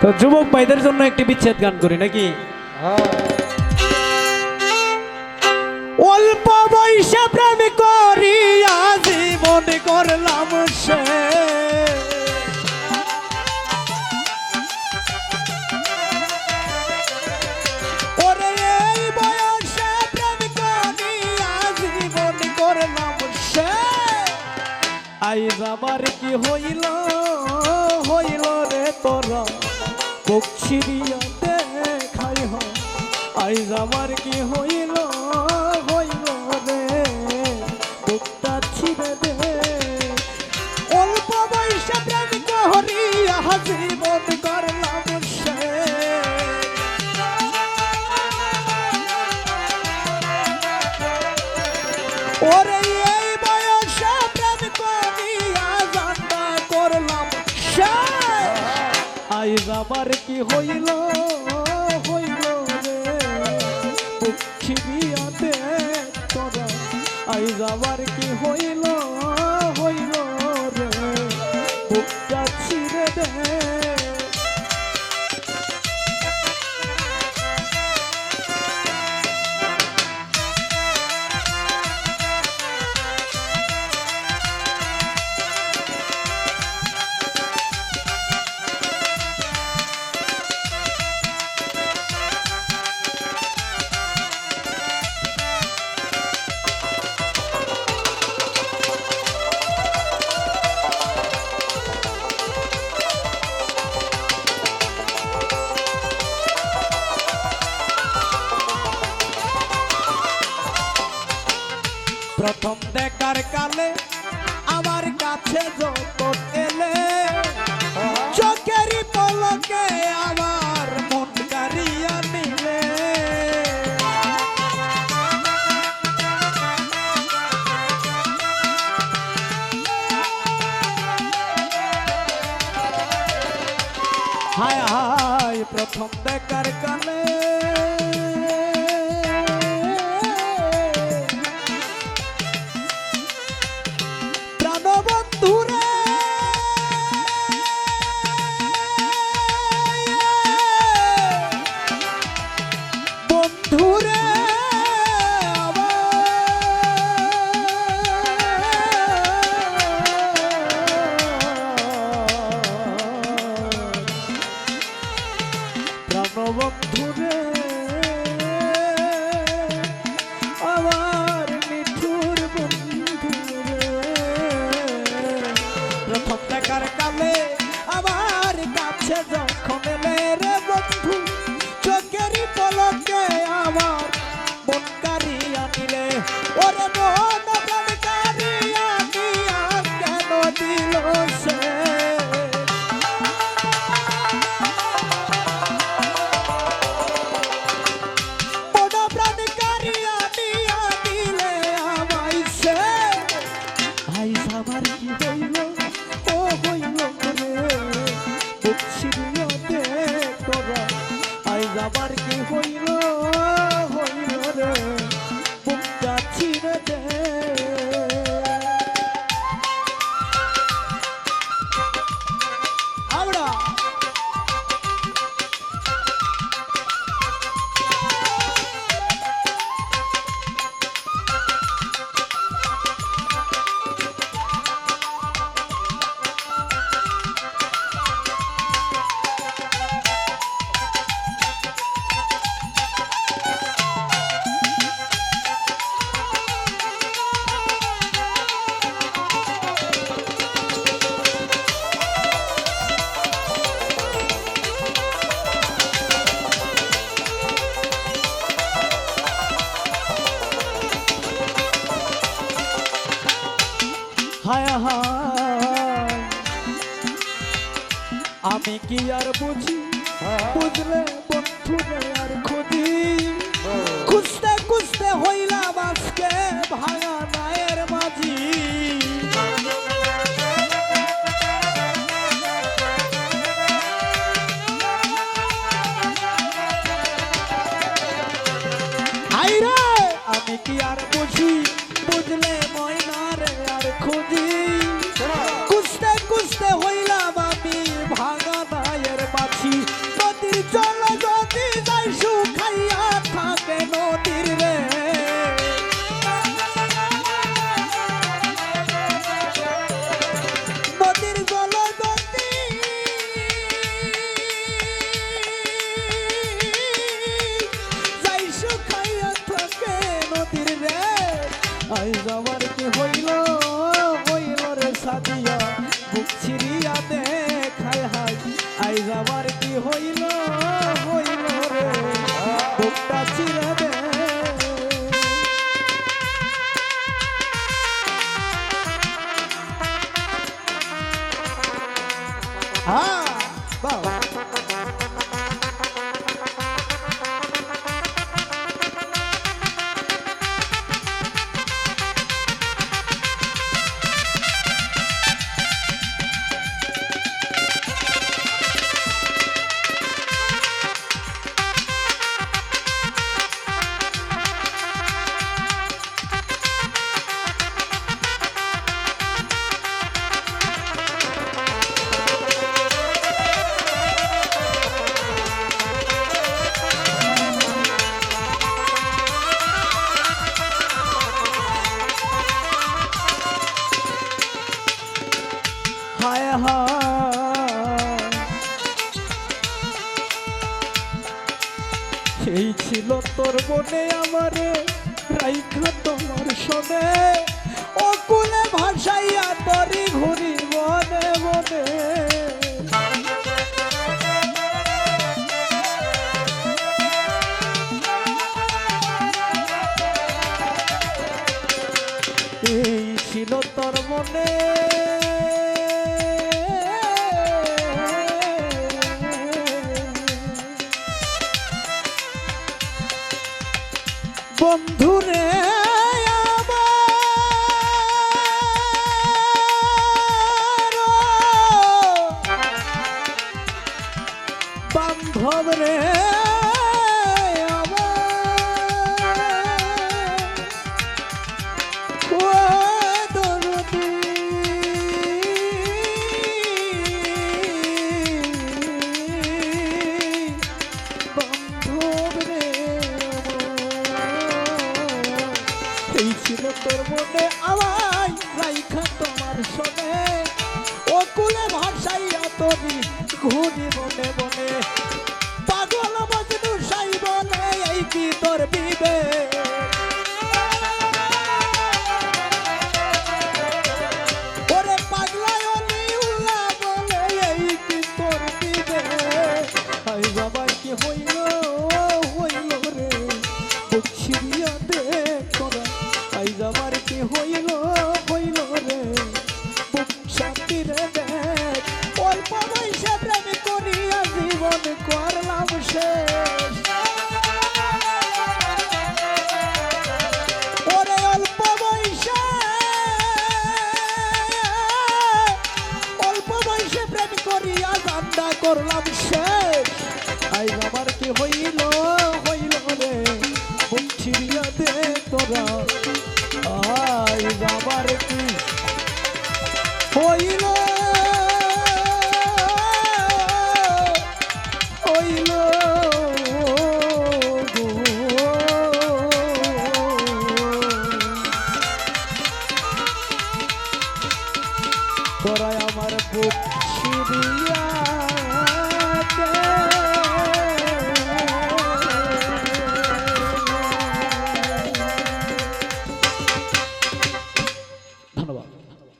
তো যুবক ভাইদের জন্য একটি বিচ্ছেদ গান করি, নাকি? অল্প বয়সে প্রেম করিয়া জীবন করলাম সে। আইজ আমার কি হইল হইল রে তোরা কক্ষিরিয়া দেখাই হ। আইজ কি হইল হইল রে? বুকটা ছিঁড়ে দে। অল্প বয়সে প্রেম করিয়া ওরে আমার কি হইল? হইল রে। বিয়াতে তোরা আইজ আমার কি হইল? প্রথম দেখার কালে আমার কাছে যখন এলে। চোখেরই পলকে আমার মন কারিয়া নিলে। হায় হায়, প্রথম দেখার কালে কাছে যখন আমরা আমি কি আর বুঝি? বুঝলে বন্ধু আর খুঁজি খুঁজতে Bom. রাইখ তোমার সনে অকুলে ভাসাইয়া তরি ঘুরি মনে মনে এই ছিল তোর মনে। বন্ধুরে ঘুরি বনে বনে, পাগল মজনু সাই বলে এই কি তোর বিবে বাবা, কি হইল হইল রে? বক্ষিয়া দে করলাম শেষ। আই আমার কি হইল হইল রে? মুখ ছিড়িয়া দে তোরা। আই আমার কি হইল? হইল তোরা আমার বুক ছিড়িয়া